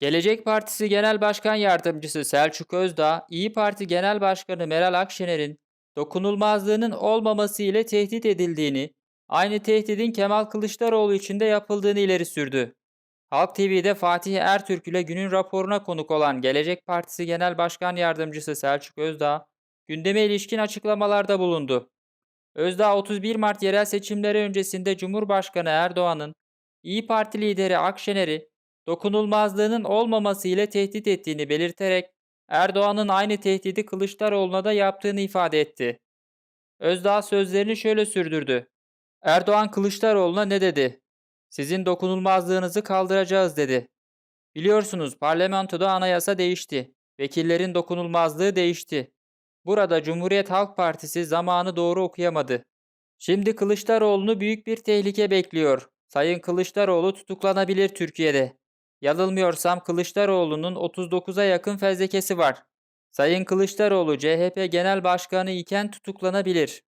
Gelecek Partisi Genel Başkan Yardımcısı Selçuk Özdağ, İyi Parti Genel Başkanı Meral Akşener'in dokunulmazlığının olmaması ile tehdit edildiğini, aynı tehdidin Kemal Kılıçdaroğlu için de yapıldığını ileri sürdü. Halk TV'de Fatih Ertürk ile günün raporuna konuk olan Gelecek Partisi Genel Başkan Yardımcısı Selçuk Özdağ, gündeme ilişkin açıklamalarda bulundu. Özdağ 31 Mart yerel seçimleri öncesinde Cumhurbaşkanı Erdoğan'ın İyi Parti lideri Akşener'i dokunulmazlığının olmaması ile tehdit ettiğini belirterek Erdoğan'ın aynı tehdidi Kılıçdaroğlu'na da yaptığını ifade etti. Özdağ sözlerini şöyle sürdürdü. Erdoğan Kılıçdaroğlu'na ne dedi? Sizin dokunulmazlığınızı kaldıracağız dedi. Biliyorsunuz parlamentoda anayasa değişti. Vekillerin dokunulmazlığı değişti. Burada Cumhuriyet Halk Partisi zamanı doğru okuyamadı. Şimdi Kılıçdaroğlu'nu büyük bir tehlike bekliyor. Sayın Kılıçdaroğlu tutuklanabilir Türkiye'de. Yanılmıyorsam Kılıçdaroğlu'nun 39'a yakın fezlekesi var. Sayın Kılıçdaroğlu CHP Genel Başkanı iken tutuklanabilir.